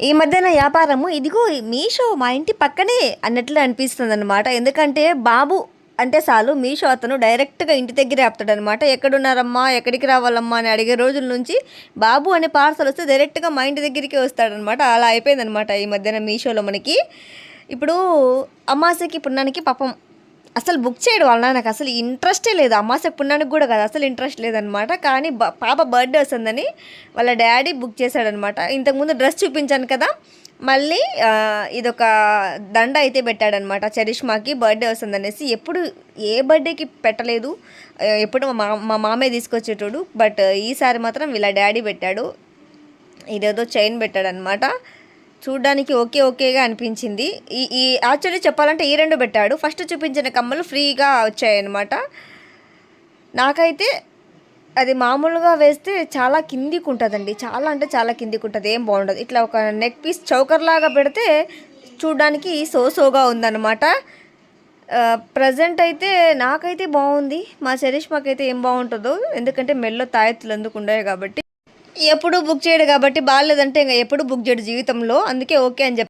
ఈ మధ్యన వ్యాపారము ఇదిగో మీషో మా ఇంటి పక్కనే అన్నట్లు అనిపిస్తుంది అనమాట ఎందుకంటే బాబు అంటే చాలు మీషో అతను డైరెక్ట్గా ఇంటి దగ్గరే ఆపుతాడనమాట ఎక్కడున్నారమ్మా ఎక్కడికి రావాలమ్మా అని అడిగే రోజుల నుంచి బాబు అనే పార్సల్ వస్తే డైరెక్ట్గా మా ఇంటి దగ్గరికి వస్తాడనమాట అలా అయిపోయిందనమాట ఈ మధ్యన మీషోలో మనకి. ఇప్పుడు అమాసకి పుణ్యానికి పాపం అసలు బుక్ చేయడం వలన నాకు అసలు ఇంట్రెస్టే లేదు. అమాస పుణ్యానికి కూడా కదా అసలు ఇంట్రెస్ట్ లేదనమాట. కానీ పాప బర్త్డే వస్తుందని వాళ్ళ డాడీ బుక్ చేశాడనమాట. ఇంతకుముందు డ్రెస్ చూపించాను కదా మళ్ళీ ఇదొక దండ అయితే పెట్టాడనమాట. చరిష్మాకి బర్త్డే వస్తుందనేసి ఎప్పుడు ఏ బర్త్డేకి పెట్టలేదు. ఎప్పుడు మా మా- మా మామయ్య తీసుకొచ్చేటోడు. బట్ ఈసారి మాత్రం వీళ్ళ డాడీ పెట్టాడు. ఇదేదో చైన్ పెట్టాడనమాట. చూడ్డానికి ఓకే ఓకేగా అనిపించింది. ఈ ఈ యాక్చువల్లీ చెప్పాలంటే ఈ రెండు పెట్టాడు. ఫస్ట్ చూపించిన కమ్మలు ఫ్రీగా వచ్చాయన్నమాట. నాకైతే అది మామూలుగా వేస్తే చాలా కిందికి ఉంటుందండి. చాలా అంటే చాలా కిందికి ఉంటుంది. ఏం బాగుండదు. ఇట్లా ఒక నెక్ పీస్ చౌకర్ లాగా పెడితే చూడడానికి సో సోగా ఉందన్నమాట. ప్రజెంట్ అయితే నాకైతే బాగుంది. మా శరీష్మాకైతే ఏం బాగుంటుందో ఎందుకంటే మెల్లో తాయెత్తులు ఎందుకు ఉండవు కాబట్టి. ఎప్పుడు బుక్ చేయడు కాబట్టి బాగాలేదంటే ఇంకా ఎప్పుడు బుక్ చేయడు జీవితంలో. అందుకే ఓకే అని చెప్పి